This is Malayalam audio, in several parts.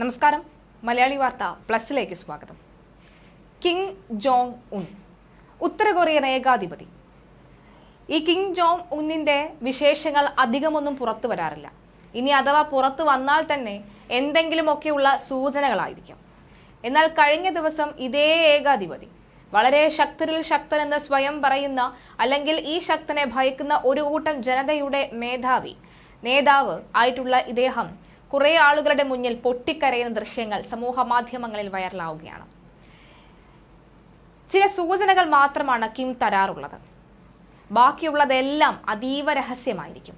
നമസ്കാരം. മലയാളി വാർത്ത പ്ലസിലേക്ക് സ്വാഗതം. കിങ് ജോങ് ഉൻ ഉത്തര കൊറിയൻ ഏകാധിപതി. ഈ കിങ് ജോങ് ഉന്നിന്റെ വിശേഷങ്ങൾ അധികമൊന്നും പുറത്തു വരാറില്ല. ഇനി അഥവാ പുറത്തു വന്നാൽ തന്നെ എന്തെങ്കിലുമൊക്കെയുള്ള സൂചനകളായിരിക്കും. എന്നാൽ കഴിഞ്ഞ ദിവസം ഇതേ ഏകാധിപതി വളരെ ശക്തരിൽ ശക്തൻ എന്ന് സ്വയം പറയുന്ന അല്ലെങ്കിൽ ഈ ശക്തനെ ഭയക്കുന്ന ഒരു കൂട്ടം ജനതയുടെ മേധാവി നേതാവ് ആയിട്ടുള്ള ഇദ്ദേഹം കുറെ ആളുകളുടെ മുന്നിൽ പൊട്ടിക്കരയുന്ന ദൃശ്യങ്ങൾ സമൂഹ മാധ്യമങ്ങളിൽ വൈറലാവുകയാണ്. ചില സൂചനകൾ മാത്രമാണ് കിം തരാറുള്ളത്. ബാക്കിയുള്ളതെല്ലാം അതീവ രഹസ്യമായിരിക്കും.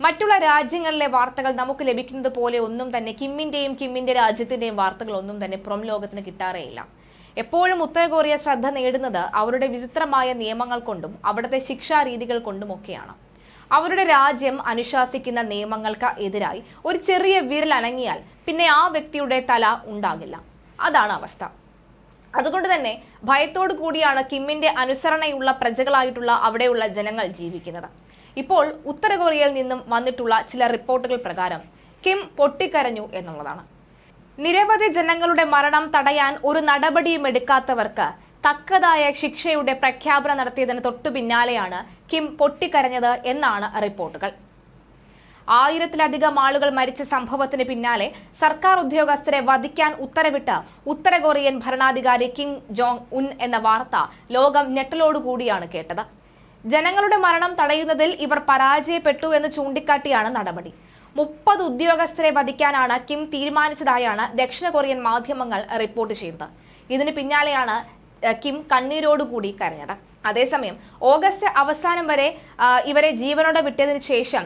മറ്റുള്ള രാജ്യങ്ങളിലെ വാർത്തകൾ നമുക്ക് ലഭിക്കുന്നത് പോലെ ഒന്നും തന്നെ കിമ്മിന്റെയും കിമ്മിന്റെ രാജ്യത്തിന്റെയും വാർത്തകൾ ഒന്നും തന്നെ പുറം ലോകത്തിന് കിട്ടാറേയില്ല എപ്പോഴും ഉത്തര കൊറിയ ശ്രദ്ധ നേടുന്നത് അവരുടെ വിചിത്രമായ നിയമങ്ങൾ കൊണ്ടും അവിടുത്തെ ശിക്ഷാരീതികൾ കൊണ്ടും കൊണ്ടുമൊക്കെയാണ്. അവരുടെ രാജ്യം അനുശാസിക്കുന്ന നിയമങ്ങൾക്ക് എതിരായി ഒരു ചെറിയ വിരൽ അനങ്ങിയാൽ പിന്നെ ആ വ്യക്തിയുടെ തല ഉണ്ടാകില്ല. അതാണ് അവസ്ഥ. അതുകൊണ്ട് തന്നെ ഭയത്തോടു കൂടിയാണ് കിമ്മിന്റെ അനുസരണയുള്ള പ്രജകളായിട്ടുള്ള അവിടെയുള്ള ജനങ്ങൾ ജീവിക്കുന്നത്. ഇപ്പോൾ ഉത്തര കൊറിയയിൽ നിന്നും വന്നിട്ടുള്ള ചില റിപ്പോർട്ടുകൾ പ്രകാരം കിം പൊട്ടിക്കരഞ്ഞു എന്നുള്ളതാണ്. നിരവധി ജനങ്ങളുടെ മരണം തടയാൻ ഒരു നടപടിയും എടുക്കാത്തവർക്ക് തക്കതായ ശിക്ഷയുടെ പ്രഖ്യാപനം നടത്തിയതിന് തൊട്ടു പിന്നാലെയാണ് കിം പൊട്ടിക്കരഞ്ഞത് എന്നാണ് റിപ്പോർട്ടുകൾ. ആയിരത്തിലധികം ആളുകൾ മരിച്ച സംഭവത്തിന് പിന്നാലെ സർക്കാർ ഉദ്യോഗസ്ഥരെ വധിക്കാൻ ഉത്തരവിട്ട് ഉത്തര കൊറിയൻ ഭരണാധികാരി കിം ജോങ് ഉൻ എന്ന വാർത്ത ലോകം ഞെട്ടലോടുകൂടിയാണ് കേട്ടത്. ജനങ്ങളുടെ മരണം തടയുന്നതിൽ ഇവർ പരാജയപ്പെട്ടു എന്ന് ചൂണ്ടിക്കാട്ടിയാണ് നടപടി. മുപ്പത് ഉദ്യോഗസ്ഥരെ വധിക്കാനാണ് കിം തീരുമാനിച്ചതായാണ് ദക്ഷിണ കൊറിയൻ മാധ്യമങ്ങൾ റിപ്പോർട്ട് ചെയ്തത് ഇതിന് പിന്നാലെയാണ് കിം കണ്ണീരോടുകൂടി കരഞ്ഞത്. അതേസമയം ഓഗസ്റ്റ് അവസാനം വരെ ഇവരെ ജീവനോടെ വിട്ടതിനു ശേഷം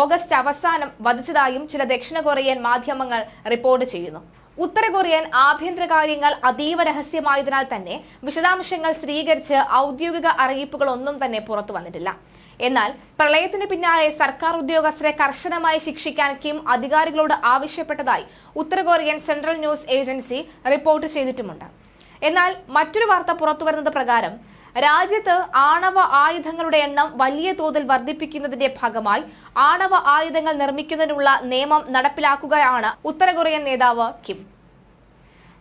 ഓഗസ്റ്റ് അവസാനം വധിച്ചതായും ചില ദക്ഷിണ കൊറിയൻ മാധ്യമങ്ങൾ റിപ്പോർട്ട് ചെയ്യുന്നു. ഉത്തര കൊറിയൻ ആഭ്യന്തര കാര്യങ്ങൾ അതീവ രഹസ്യമായതിനാൽ തന്നെ വിശദാംശങ്ങൾ സ്ഥിരീകരിച്ച് ഔദ്യോഗിക അറിയിപ്പുകളൊന്നും തന്നെ പുറത്തു വന്നിട്ടില്ല. എന്നാൽ പ്രളയത്തിന് പിന്നാലെ സർക്കാർ ഉദ്യോഗസ്ഥരെ കർശനമായി ശിക്ഷിക്കാൻ കിം അധികാരികളോട് ആവശ്യപ്പെട്ടതായി ഉത്തര Korean central news agency report ചെയ്തിട്ടുമുണ്ട്. എന്നാൽ മറ്റൊരു വാർത്ത പുറത്തുവരുന്നത് പ്രകാരം രാജ്യത്ത് ആണവ ആയുധങ്ങളുടെ എണ്ണം വലിയ തോതിൽ വർദ്ധിപ്പിക്കുന്നതിന്റെ ഭാഗമായി ആണവ ആയുധങ്ങൾ നിർമ്മിക്കുന്നതിനുള്ള നിയമം നടപ്പിലാക്കുകയാണ് ഉത്തര കൊറിയൻ നേതാവ് കിം.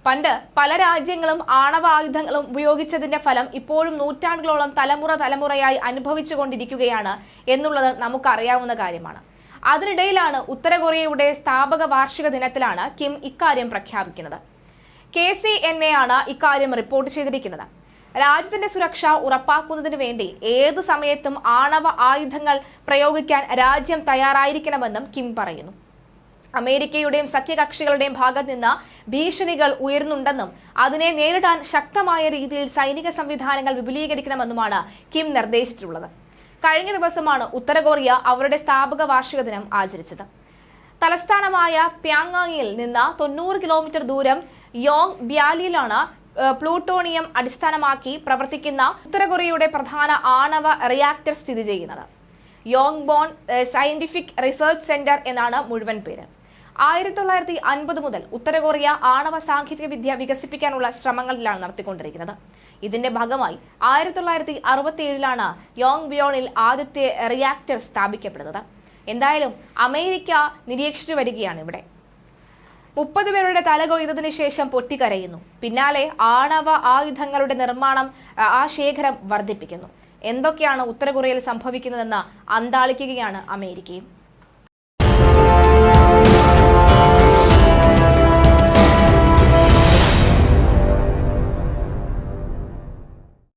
പണ്ട് പല രാജ്യങ്ങളും ആണവ ആയുധങ്ങളും ഉപയോഗിച്ചതിന്റെ ഫലം ഇപ്പോഴും നൂറ്റാണ്ടുകളോളം തലമുറ തലമുറയായി അനുഭവിച്ചുകൊണ്ടിരിക്കുകയാണ് എന്നുള്ളത് നമുക്കറിയാവുന്ന കാര്യമാണ്. അതിനിടയിലാണ് ഉത്തര കൊറിയയുടെ സ്ഥാപക വാർഷിക ദിനത്തിലാണ് കിം ഇക്കാര്യം പ്രഖ്യാപിക്കുന്നത്. കെ സി എൻ എ ആണ് ഇക്കാര്യം റിപ്പോർട്ട് ചെയ്തിരിക്കുന്നത്. രാജ്യത്തിന്റെ സുരക്ഷ ഉറപ്പാക്കുന്നതിന് വേണ്ടി ഏതു സമയത്തും ആണവ ആയുധങ്ങൾ പ്രയോഗിക്കാൻ രാജ്യം തയ്യാറായിരിക്കണമെന്നും കിം പറയുന്നു. അമേരിക്കയുടെയും സഖ്യകക്ഷികളുടെയും ഭാഗത്ത് നിന്ന് ഭീഷണികൾ ഉയരുന്നുണ്ടെന്നും അതിനെ നേരിടാൻ ശക്തമായ രീതിയിൽ സൈനിക സംവിധാനങ്ങൾ വിപുലീകരിക്കണമെന്നുമാണ് കിം നിർദ്ദേശിച്ചിട്ടുള്ളത്. കഴിഞ്ഞ ദിവസമാണ് ഉത്തര കൊറിയ അവരുടെ സ്ഥാപക വാർഷിക ദിനം ആചരിച്ചത്. തലസ്ഥാനമായ പ്യാങ്ങാങ്ങിൽ നിന്ന് തൊണ്ണൂറ് കിലോമീറ്റർ ദൂരം യോങ് ബ്യാലിയിലാണ് പ്ലൂട്ടോണിയം അടിസ്ഥാനമാക്കി പ്രവർത്തിക്കുന്ന ഉത്തര കൊറിയയുടെ പ്രധാന ആണവ റിയാക്ടർ സ്ഥിതി ചെയ്യുന്നത്. Yongbyon scientific research centre എന്നാണ് മുഴുവൻ പേര്. ആയിരത്തി തൊള്ളായിരത്തി അൻപത് മുതൽ ഉത്തര കൊറിയ ആണവ സാങ്കേതിക വിദ്യ വികസിപ്പിക്കാനുള്ള ശ്രമങ്ങളിലാണ് നടത്തിക്കൊണ്ടിരിക്കുന്നത്. ഇതിന്റെ ഭാഗമായി ആയിരത്തി തൊള്ളായിരത്തി അറുപത്തി ഏഴിലാണ് യോങ് ബിയോണിൽ ആദ്യത്തെ റിയാക്ടർ സ്ഥാപിക്കപ്പെടുന്നത്. എന്തായാലും അമേരിക്ക നിരീക്ഷിച്ചു വരികയാണ് ഇവിടെ. മുപ്പത് പേരുടെ തല കൊയ്തതിനു ശേഷം പൊട്ടിക്കരയുന്നു. പിന്നാലെ ആണവ ആയുധങ്ങളുടെ നിർമ്മാണം ആ, ശേഖരം വർദ്ധിപ്പിക്കുന്നു. എന്തൊക്കെയാണ് ഉത്തര കൊറിയയിൽ സംഭവിക്കുന്നതെന്ന് അന്താളിക്കുകയാണ് അമേരിക്കയും.